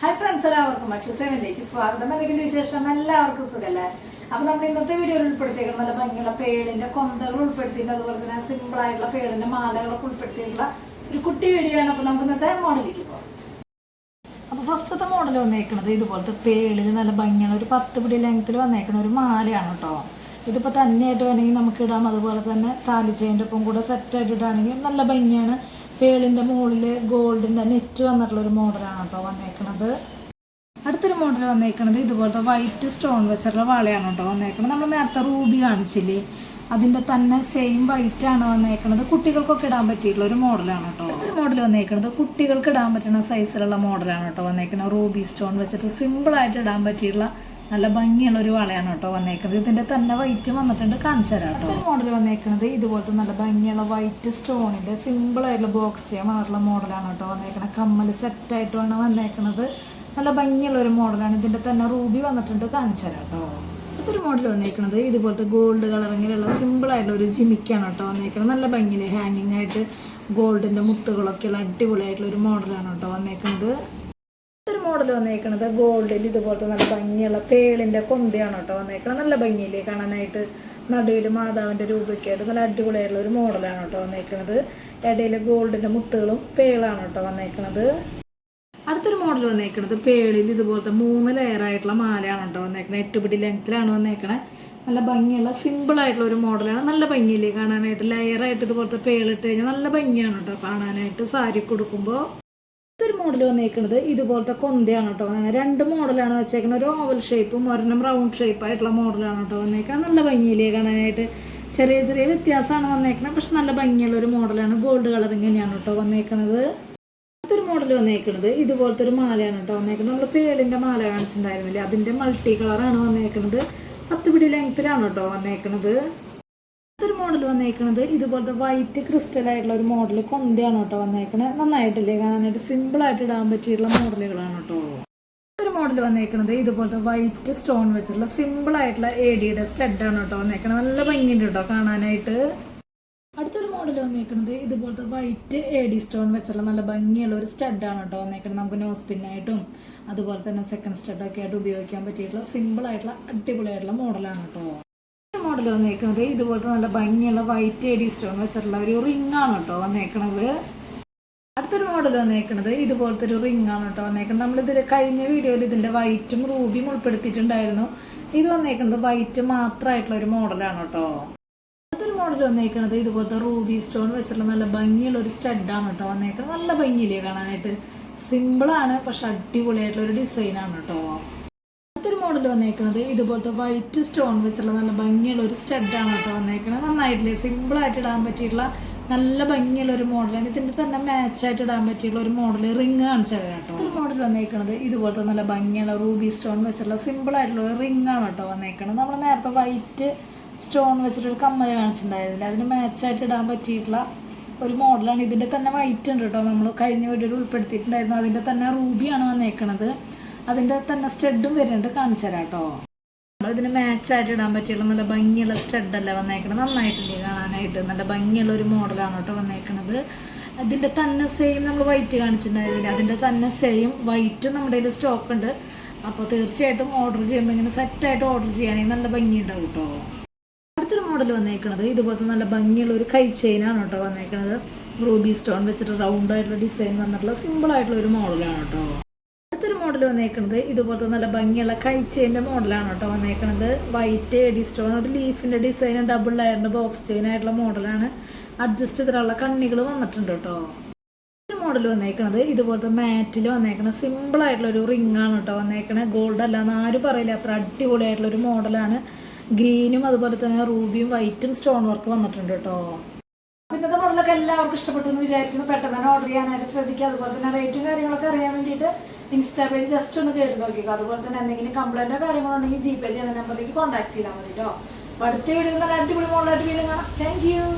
Hi friends എല്ലാവർക്കും അക്ഷസേവനിലേക്ക് സ്വാഗതം. എന്തെങ്കിലും വിശേഷം? എല്ലാവർക്കും സുഖല്ലേ? അപ്പൊ നമ്മൾ ഇന്നത്തെ വീഡിയോയിൽ ഉൾപ്പെടുത്തിയേക്കുന്നത് നല്ല ഭംഗിയുള്ള പേടിന്റെ കൊന്തകൾ ഉൾപ്പെടുത്തിയിട്ട് അതുപോലെ തന്നെ സിമ്പിൾ ആയിട്ടുള്ള പേടിന്റെ മാലകളൊക്കെ ഉൾപ്പെടുത്തിയിട്ടുള്ള ഒരു കുട്ടി വീഡിയോ ആണ്. അപ്പൊ നമുക്ക് ഇന്നത്തെ മോഡലിലേക്ക് പോകാം അപ്പൊ ഫസ്റ്റത്തെ മോഡൽ വന്നേക്കുന്നത് ഇതുപോലത്തെ പേളിൽ നല്ല ഭംഗിയാണ് ഒരു പത്ത് പിടി ലെങ്ത്തിൽ വന്നേക്കുന്ന ഒരു മാലയാണ് കേട്ടോ ഇതിപ്പോൾ തന്നെയായിട്ട് വേണമെങ്കിൽ നമുക്ക് ഇടാം. അതുപോലെ തന്നെ താലിച്ചേന്റെ ഒപ്പം കൂടെ സെറ്റായിട്ട് ഇടുകയാണെങ്കിൽ നല്ല ഭംഗിയാണ്. പേളിന്റെ മുകളിൽ ഗോൾഡിന്റെ നെറ്റ് വന്നിട്ടുള്ള ഒരു മോഡലാണ് കേട്ടോ വന്നേക്കുന്നത് അടുത്തൊരു മോഡൽ വന്നേക്കുന്നത് ഇതുപോലത്തെ വൈറ്റ് സ്റ്റോൺ വെച്ചിട്ടുള്ള വളയാണ് കേട്ടോ വന്നേക്കുന്നത് നമ്മൾ നേരത്തെ റൂബി കാണിച്ചില്ലേ? അതിന്റെ തന്നെ സെയിം വൈറ്റ് ആണ് വന്നേക്കുന്നത് കുട്ടികൾക്കൊക്കെ ഇടാൻ പറ്റിയിട്ടുള്ള ഒരു മോഡലാണ് കേട്ടോ. അടുത്തൊരു മോഡൽ വന്നേക്കുന്നത് കുട്ടികൾക്ക് ഇടാൻ പറ്റുന്ന സൈസിലുള്ള മോഡലാണ് കേട്ടോ വന്നേക്കുന്നത് റൂബി സ്റ്റോൺ വെച്ചിട്ട് സിമ്പിൾ ആയിട്ട് ഇടാൻ പറ്റിയിട്ടുള്ള നല്ല ഭംഗിയുള്ള ഒരു വളയാണ് കേട്ടോ വന്നേക്കുന്നത്. ഇതിന്റെ തന്നെ വൈറ്റ് വന്നിട്ടുണ്ട്. കാണിച്ചു തരാം കേട്ടോ. മോഡൽ വന്നേക്കുന്നത് ഇതുപോലത്തെ നല്ല ഭംഗിയുള്ള വൈറ്റ് സ്റ്റോണിന്റെ സിമ്പിളായിട്ടുള്ള ബോക്സ് ചെയ്യാൻ വന്നിട്ടുള്ള മോഡലാണ് കേട്ടോ വന്നേക്കുന്നത് കമ്മൽ സെറ്റായിട്ടാണ് വന്നേക്കുന്നത് നല്ല ഭംഗിയുള്ള ഒരു മോഡലാണ് ഇതിന്റെ തന്നെ റൂബി വന്നിട്ടുണ്ട്. കാണിച്ചു തരാം കേട്ടോ. അടുത്തൊരു മോഡൽ വന്നേക്കുന്നത് ഇതുപോലത്തെ ഗോൾഡ് കളറിങ്ങിലുള്ള സിമ്പിളായിട്ടുള്ള ഒരു ജിമിക്കാണ് കേട്ടോ വന്നേക്കുന്നത് നല്ല ഭംഗിയിൽ ഹാങ്ങിങ് ആയിട്ട് ഗോൾഡിന്റെ മുത്തുകളൊക്കെയുള്ള അടിപൊളിയായിട്ടുള്ള ഒരു മോഡലാണ് കേട്ടോ വന്നേക്കുന്നത് മോഡൽ വന്നേക്കുന്നത് ഗോൾഡിൽ ഇതുപോലത്തെ നല്ല ഭംഗിയുള്ള പേളിന്റെ കൊന്തയാണ് കേട്ടോ വന്നേക്കണത്. നല്ല ഭംഗിയില്ലേ കാണാനായിട്ട്? നടുവിൽ മാതാവിന്റെ രൂപയ്ക്കായിട്ട് നല്ല അടിപൊളിയായിട്ടുള്ള ഒരു മോഡലാണ് കേട്ടോ വന്നേക്കണത്. ഇടയിൽ ഗോൾഡിന്റെ മുത്തുകളും പേളാണ് കേട്ടോ വന്നേക്കണത്. അടുത്തൊരു മോഡൽ വന്നേക്കുന്നത് പേളിൽ ഇതുപോലത്തെ മൂന്ന് ലെയർ ആയിട്ടുള്ള മാലയാണ് കേട്ടോ വന്നേക്കുന്നത് എട്ടുപിടി ലെങ്ത്തിലാണ് വന്നേക്കണത് നല്ല ഭംഗിയുള്ള സിമ്പിൾ ആയിട്ടുള്ള ഒരു മോഡലാണ്. നല്ല ഭംഗിയില്ലേ കാണാനായിട്ട്? ലെയറായിട്ട് ഇതുപോലത്തെ പേളിട്ട് കഴിഞ്ഞാൽ നല്ല ഭംഗിയാണ് കേട്ടോ കാണാനായിട്ട് സാരി കൊടുക്കുമ്പോൾ ഇതൊരു മോഡൽ വന്നേക്കുന്നത് ഇതുപോലത്തെ കൊന്തയാണ് കേട്ടോ വന്നത് രണ്ട് മോഡലാണ് വെച്ചേക്കുന്നത് ഒരു ഓവൽ ഷേപ്പും ഒരെണ്ണം റൗണ്ട് ഷേപ്പ് ആയിട്ടുള്ള മോഡലാണ് കേട്ടോ വന്നേക്കുന്നത് നല്ല ഭംഗിയിലേ കാണാനായിട്ട് ചെറിയ ചെറിയ വ്യത്യാസമാണ് വന്നേക്കുന്നത് പക്ഷെ നല്ല ഭംഗിയുള്ള ഒരു മോഡലാണ് ഗോൾഡ് കളറിങ് തന്നെയാണ് കേട്ടോ വന്നേക്കുന്നത് അടുത്തൊരു മോഡൽ വന്നേക്കുന്നത് ഇതുപോലത്തെ ഒരു മാലയാണ് കേട്ടോ വന്നേക്കുന്നത് നമ്മൾ പേളിന്റെ മാല കാണിച്ചിട്ടുണ്ടായിരുന്നില്ലേ? അതിന്റെ മൾട്ടി കളറാണ് വന്നേക്കുന്നത് പത്ത് പിടി ലെങ്ത്തിലാണ് കേട്ടോ വന്നേക്കുന്നത് അടുത്തൊരു മോഡൽ വന്നേക്കുന്നത് ഇതുപോലത്തെ വൈറ്റ് ക്രിസ്റ്റൽ ആയിട്ടുള്ള ഒരു മോഡൽ കൊന്തയാണ് കേട്ടോ വന്നേക്കണത് നന്നായിട്ടില്ലേ കാണാനായിട്ട്? സിമ്പിൾ ആയിട്ട് ഇടാൻ പറ്റിയിട്ടുള്ള മോഡലുകളാണ് കേട്ടോ. ഒരു മോഡൽ വന്നേക്കുന്നത് ഇതുപോലത്തെ വൈറ്റ് സ്റ്റോൺ വെച്ചിട്ടുള്ള സിമ്പിൾ ആയിട്ടുള്ള എ ഡിയുടെ സ്റ്റഡാണ് കേട്ടോ വന്നേക്കുന്നത് നല്ല ഭംഗിയുണ്ട് കേട്ടോ കാണാനായിട്ട്. അടുത്തൊരു മോഡൽ വന്നേക്കുന്നത് ഇതുപോലത്തെ വൈറ്റ് എ സ്റ്റോൺ വെച്ചുള്ള നല്ല ഭംഗിയുള്ള ഒരു സ്റ്റഡാണ് കേട്ടോ വന്നേക്കുന്നത് നമുക്ക് നോസ് പിന്നായിട്ടും അതുപോലെ തന്നെ സെക്കൻഡ് സ്റ്റഡൊക്കെ ആയിട്ട് ഉപയോഗിക്കാൻ പറ്റിയിട്ടുള്ള സിമ്പിൾ ആയിട്ടുള്ള അടിപൊളിയായിട്ടുള്ള മോഡലാണ് കേട്ടോ. മോഡൽ വന്നേക്കുന്നത് ഇതുപോലത്തെ നല്ല ഭംഗിയുള്ള വൈറ്റ് എഡി സ്റ്റോൺ വെച്ചിട്ടുള്ള ഒരു റിംഗ് ആണ് കേട്ടോ വന്നേക്കണത്. അടുത്തൊരു മോഡൽ വന്നേക്കുന്നത് ഇതുപോലത്തെ ഒരു റിംഗ് ആണ് കേട്ടോ വന്നേക്കുന്നത് നമ്മളിതിൽ കഴിഞ്ഞ വീഡിയോയിൽ ഇതിന്റെ വൈറ്റും റൂബിയും ഉൾപ്പെടുത്തിയിട്ടുണ്ടായിരുന്നു. ഇത് വന്നേക്കുന്നത് വൈറ്റ് മാത്രമായിട്ടുള്ള ഒരു മോഡലാണ് കേട്ടോ. അടുത്തൊരു മോഡൽ വന്നേക്കുന്നത് ഇതുപോലത്തെ റൂബി സ്റ്റോൺ വെച്ചിട്ടുള്ള നല്ല ഭംഗിയുള്ള ഒരു സ്റ്റഡാണ് കേട്ടോ വന്നേക്കുന്നത് നല്ല ഭംഗിയില്ലേ കാണാനായിട്ട്. സിമ്പിളാണ് പക്ഷെ അടിപൊളിയായിട്ടുള്ള ഒരു ഡിസൈനാണ് കേട്ടോ. അടുത്തൊരു മോഡൽ വന്നേക്കുന്നത് ഇതുപോലത്തെ വൈറ്റ് സ്റ്റോൺ വെച്ചുള്ള നല്ല ഭംഗിയുള്ള ഒരു സ്റ്റഡാണ് കേട്ടോ വന്നേക്കുന്നത് നന്നായിട്ടില്ലേ? സിമ്പിളായിട്ട് ഇടാൻ പറ്റിയിട്ടുള്ള നല്ല ഭംഗിയുള്ള ഒരു മോഡലാണ് ഇതിന്റെ തന്നെ മാച്ചായിട്ട് ഇടാൻ പറ്റിയുള്ള ഒരു മോഡൽ റിങ് കാണിച്ചത് കേട്ടോ. ഒരു മോഡൽ വന്നേക്കുന്നത് ഇതുപോലത്തെ നല്ല ഭംഗിയുള്ള റൂബി സ്റ്റോൺ വെച്ചുള്ള സിമ്പിളായിട്ടുള്ള ഒരു റിങ് ആണ് കേട്ടോ വന്നേക്കുന്നത് നമ്മൾ നേരത്തെ വൈറ്റ് സ്റ്റോൺ വെച്ചിട്ടൊരു കമ്മൽ കാണിച്ചിട്ടുണ്ടായിരുന്നില്ല? അതിന് മാച്ചായിട്ട് ഇടാൻ പറ്റിയിട്ടുള്ള ഒരു മോഡലാണ് ഇതിന്റെ തന്നെ വൈറ്റ് ഉണ്ട് കേട്ടോ. നമ്മൾ കഴിഞ്ഞ വീഡിയോയിൽ ഉൾപ്പെടുത്തിയിട്ടുണ്ടായിരുന്നു. അതിന്റെ തന്നെ റൂബിയാണ് വന്നേക്കണത്. അതിന്റെ തന്നെ സ്റ്റഡും വരുന്നുണ്ട്. കാണിച്ചു തരാം കേട്ടോ. നമ്മളിതിന് മാച്ചായിട്ട് ഇടാൻ പറ്റിയുള്ള നല്ല ഭംഗിയുള്ള സ്റ്റഡല്ല വന്നേക്കണത്? നന്നായിട്ടില്ലേ കാണാനായിട്ട്. നല്ല ഭംഗിയുള്ള ഒരു മോഡലാണ് കേട്ടോ വന്നേക്കണത്. അതിന്റെ തന്നെ സെയിം നമ്മൾ വൈറ്റ് കാണിച്ചിട്ടുണ്ടായിരുന്നില്ല അതിന്റെ തന്നെ സെയിം വൈറ്റും നമ്മുടെ കയ്യിൽ സ്റ്റോക്ക് ഉണ്ട്. അപ്പോൾ തീർച്ചയായിട്ടും ഓർഡർ ചെയ്യുമ്പോൾ ഇങ്ങനെ സെറ്റായിട്ട് ഓർഡർ ചെയ്യുകയാണെങ്കിൽ നല്ല ഭംഗിയുണ്ടാവും കേട്ടോ. അടുത്തൊരു മോഡൽ വന്നേക്കണത് ഇതുപോലത്തെ നല്ല ഭംഗിയുള്ള ഒരു കൈ ചെയിനാണ് കേട്ടോ വന്നേക്കണത്. റൂബി സ്റ്റോൺ വെച്ചിട്ട് റൗണ്ട് ആയിട്ടുള്ള ഡിസൈൻ വന്നിട്ടുള്ള സിമ്പിൾ ആയിട്ടുള്ള ഒരു മോഡലാണ് കേട്ടോ. മോഡൽ വന്നേക്കുന്നത് ഇതുപോലത്തെ നല്ല ഭംഗിയുള്ള കൈച്ചേന്റെ മോഡലാണ് കേട്ടോ വന്നേക്കുന്നത് വൈറ്റ് എഡി സ്റ്റോൺ ഒരു ലീഫിന്റെ ഡിസൈൻ ഡബിൾ ലയറിന്റെ ബോക്സ് ചെയിൻ ആയിട്ടുള്ള മോഡലാണ് അഡ്ജസ്റ്റ് ചെയ്തിട്ടുള്ള കണ്ണികൾ വന്നിട്ടുണ്ട് കേട്ടോ. മോഡൽ വന്നേക്കുന്നത് ഇതുപോലത്തെ മാറ്റിൽ വന്നേക്കുന്ന സിമ്പിൾ ആയിട്ടുള്ള ഒരു റിംഗ് ആണ് കേട്ടോ വന്നേക്കുന്നത് ഗോൾഡ് അല്ല എന്ന് ആരും പറയില്ല അത്ര അടിപൊളിയായിട്ടുള്ള ഒരു മോഡലാണ് ഗ്രീനും അതുപോലെ തന്നെ റൂബിയും വൈറ്റും സ്റ്റോൺ വർക്ക് വന്നിട്ടുണ്ട് കേട്ടോ. ഇന്നത്തെ മോഡലൊക്കെ എല്ലാവർക്കും ഇഷ്ടപ്പെട്ടു എന്ന് വിചാരിക്കുന്നു. പെട്ടെന്ന് തന്നെ ഓർഡർ ചെയ്യാനായിട്ട് ശ്രദ്ധിക്കുക. അതുപോലെ തന്നെ റേറ്റും കാര്യങ്ങളൊക്കെ അറിയാൻ വേണ്ടിയിട്ട് ഇൻസ്റ്റാ പേജ് ജസ്റ്റ് ഒന്ന് കയറി നോക്കിക്കോ. അതുപോലെ തന്നെ എന്തെങ്കിലും കംപ്ലൈന്റോ കാര്യങ്ങളുണ്ടെങ്കിൽ ജി പേ ചെയ്യുന്ന നമ്പറിലേക്ക് കോൺടാക്ട് ചെയ്താൽ മതി കേട്ടോ അടുത്ത വീഡിയോ നല്ല അടിപൊളി മോഡലായിട്ട് വീണ്ടും കാണാം. Thank you